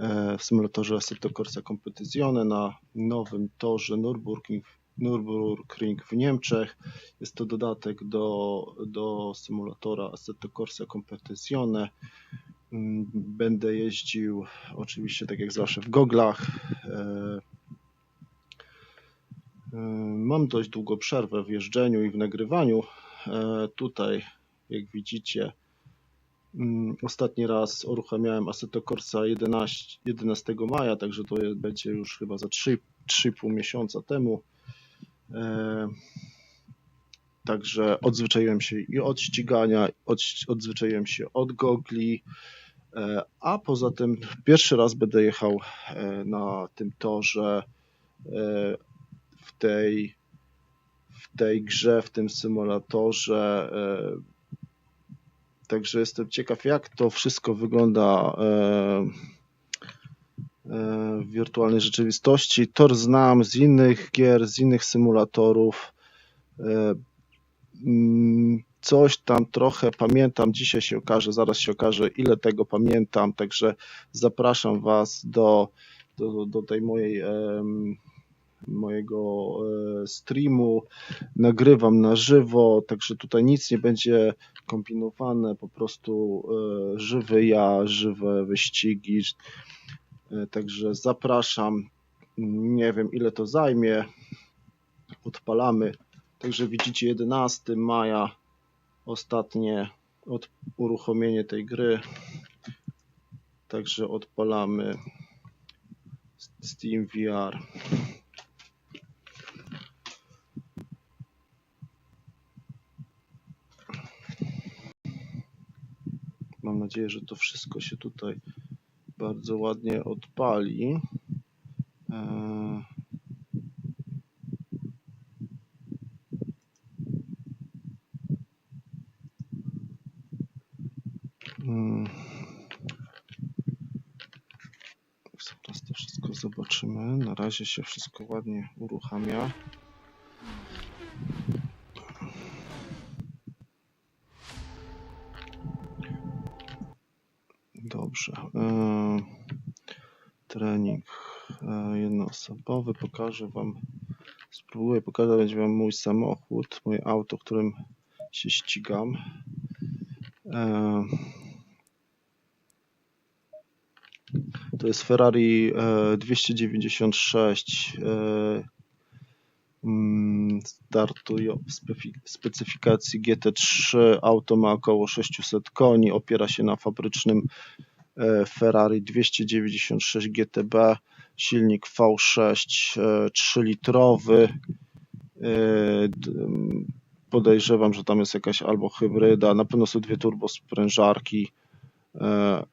e, w symulatorze Assetto Corsa Competizione na nowym torze Nürburgring, Nürburgring w Niemczech. Jest to dodatek do, do symulatora Assetto Corsa Competizione. Mm, Będę jeździł oczywiście tak jak zawsze w goglach. E, e, Mam dość długą przerwę w jeżdżeniu i w nagrywaniu. Tutaj, jak widzicie, ostatni raz uruchamiałem Assetto Corsa 11, 11 maja, także to będzie już chyba za 3, 3,5 miesiąca temu. E, Także odzwyczaiłem się i od ścigania, od, odzwyczaiłem się od gogli, e, a poza tym pierwszy raz będę jechał e, na tym torze w tej, w tej grze, w tym symulatorze. Także jestem ciekaw, jak to wszystko wygląda e, e, w wirtualnej rzeczywistości. Tor znam z innych gier, z innych symulatorów. E, mm, Coś tam trochę pamiętam, dzisiaj się okaże, zaraz się okaże, ile tego pamiętam, także zapraszam Was do, do, do tej mojej em, mojego e, streamu. Nagrywam na żywo, także tutaj nic nie będzie kombinowane, po prostu e, żywy ja, żywe wyścigi. E, Także zapraszam. Nie wiem ile to zajmie. Odpalamy. Także widzicie 11 maja ostatnie od uruchomienie tej gry. Także odpalamy Steam VR. Mam nadzieję, że to wszystko się tutaj bardzo ładnie odpali. Eee, to wszystko zobaczymy. Na razie się wszystko ładnie uruchamia. Dobrze. Eee, trening e, jednoosobowy. Pokażę Wam, spróbuję pokazać Wam mój samochód, moje auto, którym się ścigam. Eee, To jest Ferrari e, 296. e, mm, Startuje w specyfikacji GT3. Auto ma około 600 koni. Opiera się na fabrycznym e, Ferrari 296 GTB. Silnik V6 e, 3-litrowy. E, m, Podejrzewam, że tam jest jakaś albo hybryda. Na pewno są dwie turbosprężarki. E,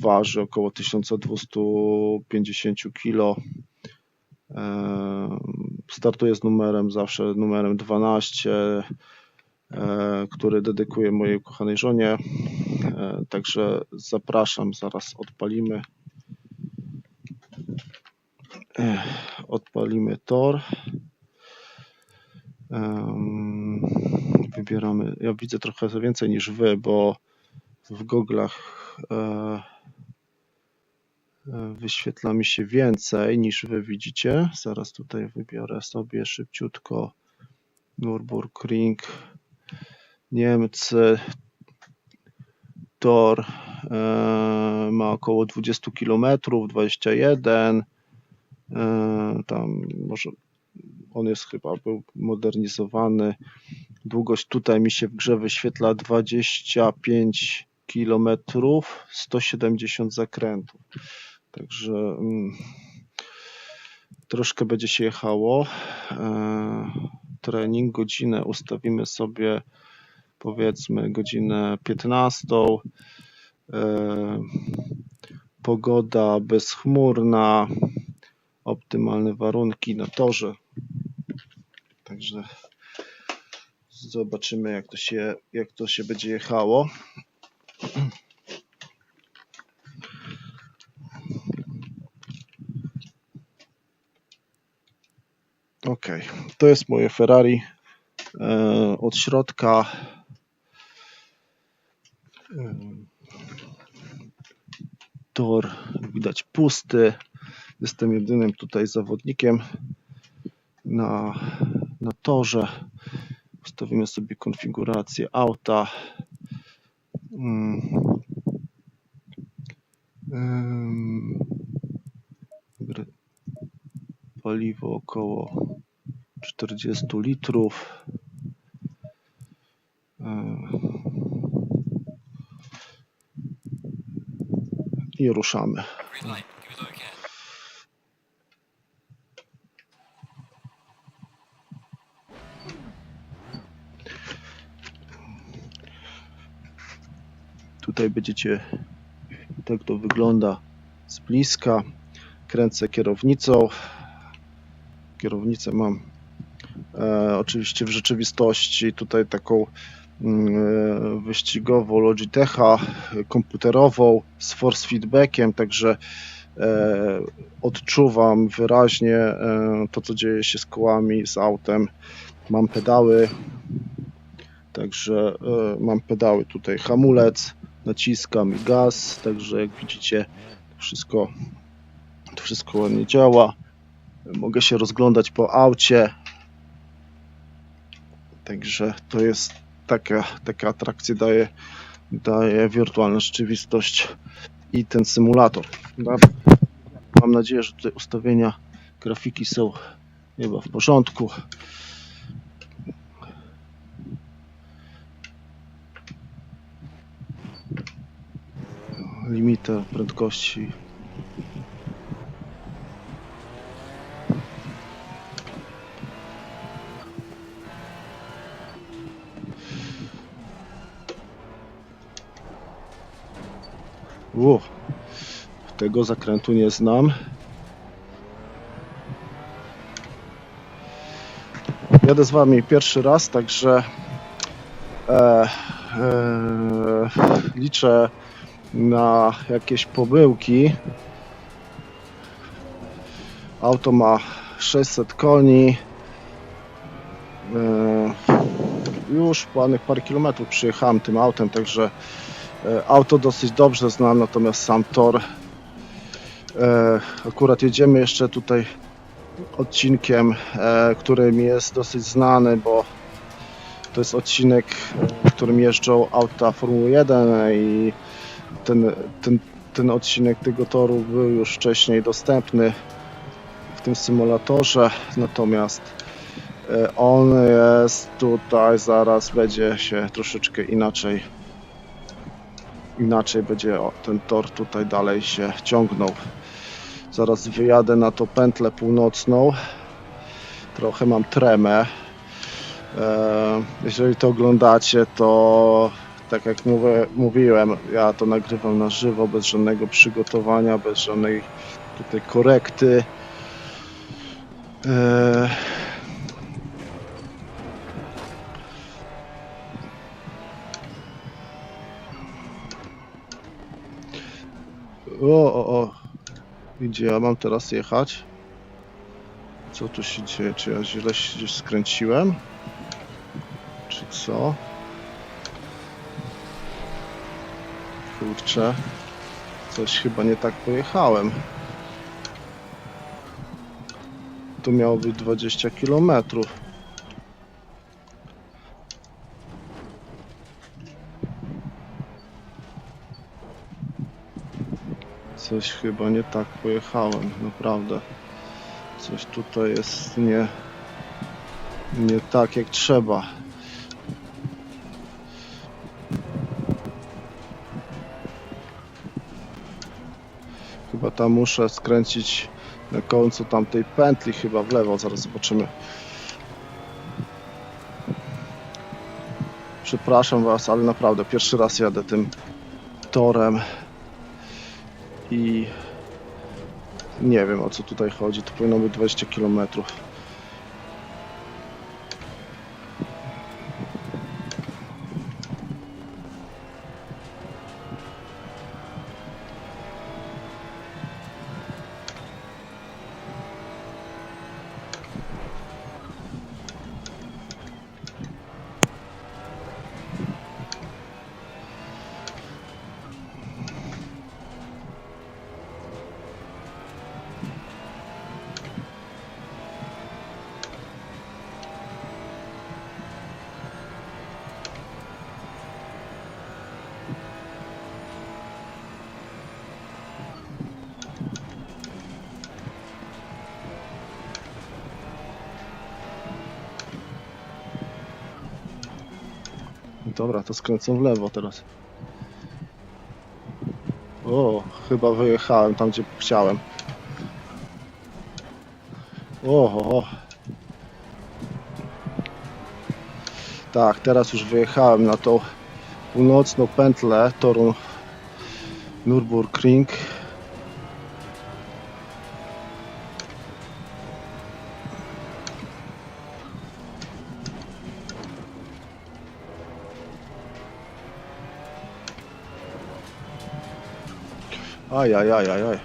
Waży około 1250 kg. Startuję z numerem zawsze numerem 12, e, który dedykuję mojej ukochanej żonie. E, Także zapraszam, zaraz odpalimy. Ech, Odpalimy tor. Wybieramy. Ja widzę trochę więcej niż wy, bo w goglach e, e, wyświetla mi się więcej niż wy widzicie. Zaraz tutaj wybiorę sobie szybciutko Nürburgring, Niemcy. Tor e, ma około 20 km, 21. E, tam może on jest chyba był modernizowany. Długość tutaj mi się w grze wyświetla 25 km, 170 zakrętów. Także mm, troszkę będzie się jechało. E, trening, godzinę ustawimy sobie powiedzmy godzinę 15. E, pogoda bezchmurna, optymalne warunki na torze. Także zobaczymy jak to się, jak to się będzie jechało. Ok, to jest moje Ferrari e, od środka. Tor, widać, pusty. Jestem jedynym tutaj zawodnikiem na, na torze. Ustawimy sobie konfigurację auta. Mm. Dobra. Paliwo około 40 litrów. Ym. I ruszamy. Tutaj będziecie tak to wygląda z bliska. Kręcę kierownicą. Kierownicę mam e, oczywiście w rzeczywistości tutaj taką mm, e, wyścigową Logitecha komputerową z force feedbackiem, także e, odczuwam wyraźnie e, to, co dzieje się z kołami, z autem. Mam pedały, także mam pedały tutaj hamulec, naciskam i gaz, także jak widzicie wszystko, to wszystko ładnie działa. Mogę się rozglądać po aucie, także to jest taka, taka atrakcja daje, daje wirtualna rzeczywistość i ten symulator. Mam nadzieję, że tutaj ustawienia grafiki są chyba w porządku. limiter prędkości. U, tego zakrętu nie znam. Jadę z wami pierwszy raz, także e, e, liczę na jakieś pomyłki. Auto ma 600 koni. E, Już ładnych parę kilometrów przyjechałem tym autem, także auto dosyć dobrze znam, natomiast sam tor. e, Akurat jedziemy jeszcze tutaj odcinkiem, e, który mi jest dosyć znany, bo to jest odcinek, w którym jeżdżą auta Formuły 1 i ten, ten, ten odcinek tego toru był już wcześniej dostępny w tym symulatorze, natomiast e, on jest tutaj, zaraz będzie się troszeczkę inaczej inaczej będzie ten tor tutaj dalej się ciągnął. Zaraz wyjadę na tą pętlę północną. Trochę mam tremę. E, Jeżeli to oglądacie, to tak jak mówię, mówiłem, ja to nagrywam na żywo, bez żadnego przygotowania, bez żadnej tutaj korekty. E, O, o, o. Gdzie ja mam teraz jechać? Co tu się dzieje? Czy ja źle się skręciłem? Czy co? Kurczę. Coś chyba nie tak pojechałem. Tu miało być 20 km. Coś chyba nie tak pojechałem, naprawdę. Coś tutaj jest nie, nie tak jak trzeba. Chyba tam muszę skręcić na końcu tamtej pętli, chyba w lewo, zaraz zobaczymy. Przepraszam Was, ale naprawdę pierwszy raz jadę tym torem i nie wiem o co tutaj chodzi. To powinno być 20 km. Dobra, to skręcą w lewo teraz. O, chyba wyjechałem tam, gdzie chciałem. O, o. Tak, teraz już wyjechałem na tą północną pętlę toru Nürburgring. Aj, aj, aj, aj, aj.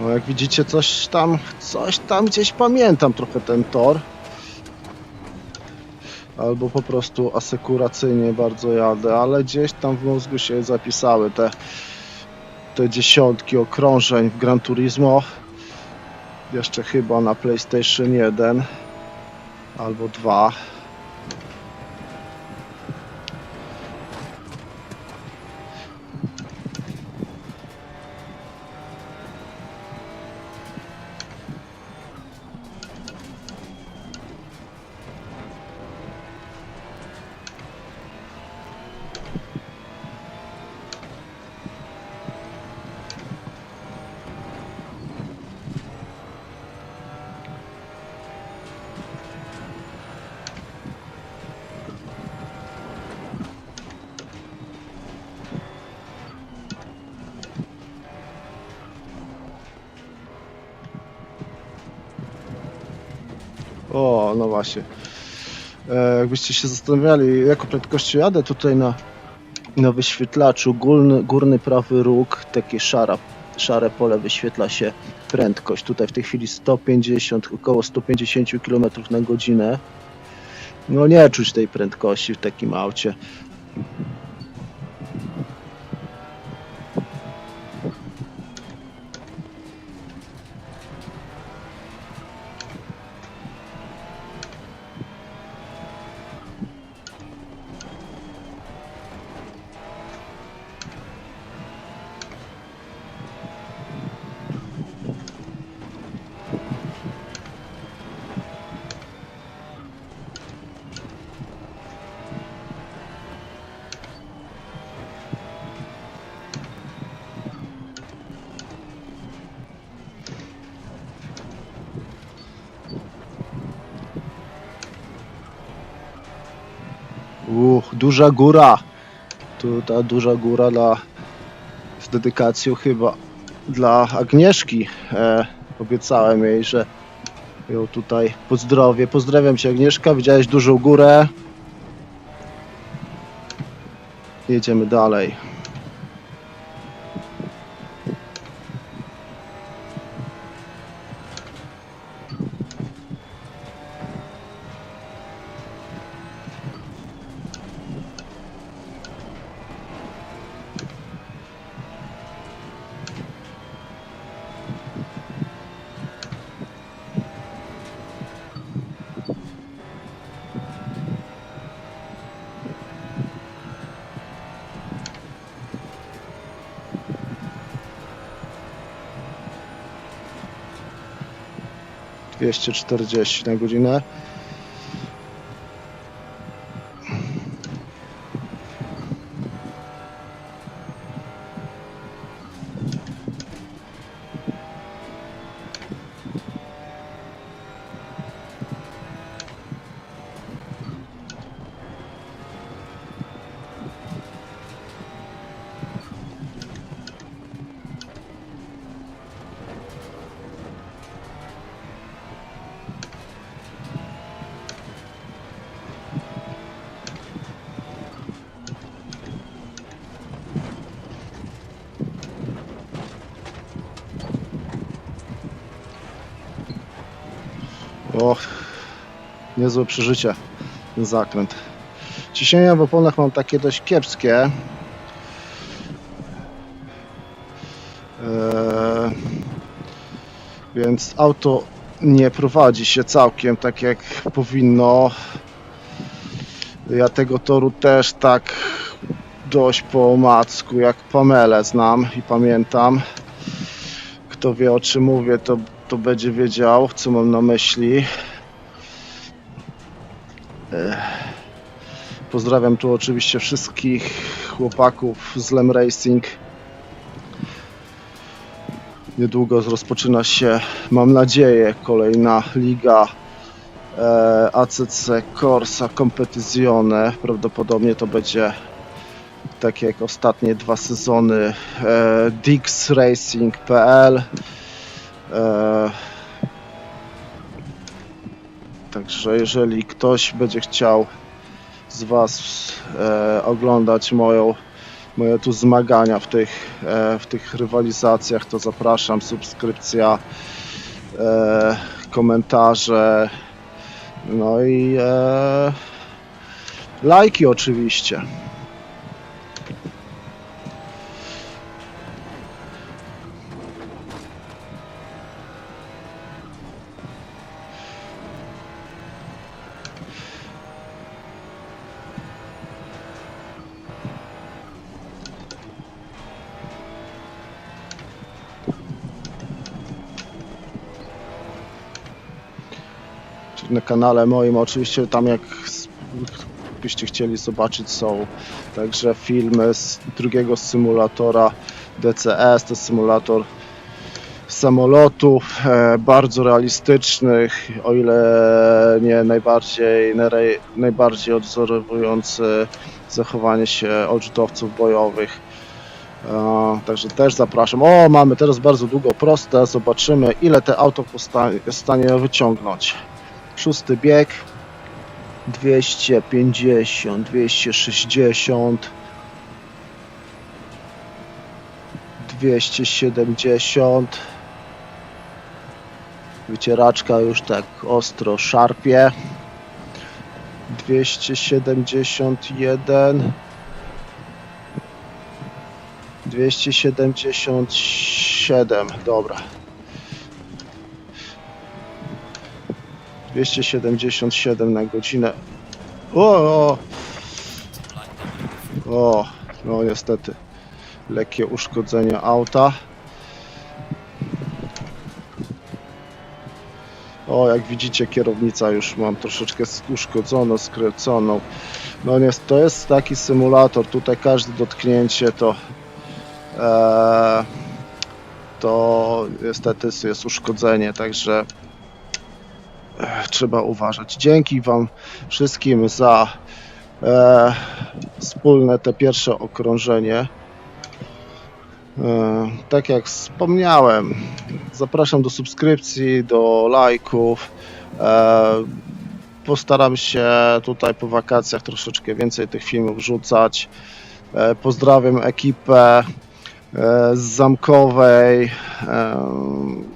No jak widzicie coś tam, coś tam gdzieś pamiętam trochę ten tor. Albo po prostu asekuracyjnie bardzo jadę, ale gdzieś tam w mózgu się zapisały te, te dziesiątki okrążeń w Gran Turismo. Jeszcze chyba na PlayStation 1 albo 2. No właśnie. E, jakbyście się zastanawiali, jaką prędkością jadę tutaj na, na wyświetlaczu, górny, górny prawy róg, takie szara, szare pole wyświetla się prędkość. Tutaj w tej chwili 150, około 150 km na godzinę. No nie czuć tej prędkości w takim aucie. Duża góra. Tu ta duża góra dla, z dedykacją chyba dla Agnieszki. E, obiecałem jej, że ją tutaj pozdrowię. Pozdrawiam cię Agnieszka, widziałeś dużą górę. Jedziemy dalej. Dwieście czterdzieści na godzinę. Niezłe przeżycie, ten zakręt. Ciśnienia w oponach mam takie dość kiepskie. Eee, więc auto nie prowadzi się całkiem tak jak powinno. Ja tego toru też tak dość po omacku, jak Pamelę znam i pamiętam. Kto wie o czym mówię, to, to będzie wiedział, co mam na myśli. Ech. Pozdrawiam tu oczywiście wszystkich chłopaków z Lem Racing. Niedługo rozpoczyna się, mam nadzieję, kolejna liga e, ACC Corsa Competizione. Prawdopodobnie to będzie tak jak ostatnie dwa sezony e, dixracing.pl e, Także jeżeli ktoś będzie chciał z Was e, oglądać moją, moje tu zmagania w tych, e, w tych rywalizacjach, to zapraszam, subskrypcja, e, komentarze, no i e, lajki oczywiście. Na kanale moim. Oczywiście tam jak byście chcieli zobaczyć są także filmy z drugiego symulatora DCS, to symulator samolotów e, bardzo realistycznych, o ile nie najbardziej, najre- najbardziej odzorowujący zachowanie się odrzutowców bojowych. E, Także też zapraszam. O, mamy teraz bardzo długo proste. Zobaczymy, ile te auto jest w stanie wyciągnąć. Szósty bieg. 250, 260 270 Wycieraczka już tak ostro szarpie. 271 277 dobra 277 na godzinę. O, o, no niestety. Lekkie uszkodzenie auta. O, jak widzicie, kierownica już mam troszeczkę uszkodzoną, skręconą. No nie, to jest taki symulator. Tutaj każde dotknięcie to e, to niestety jest uszkodzenie, także trzeba uważać. Dzięki Wam wszystkim za e, wspólne te pierwsze okrążenie. E, tak jak wspomniałem, zapraszam do subskrypcji, do lajków. E, postaram się tutaj po wakacjach troszeczkę więcej tych filmów wrzucać. E, pozdrawiam ekipę e, z Zamkowej. E,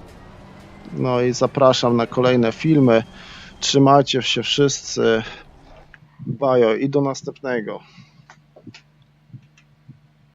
no i zapraszam na kolejne filmy. Trzymajcie się wszyscy. Bajo i do następnego.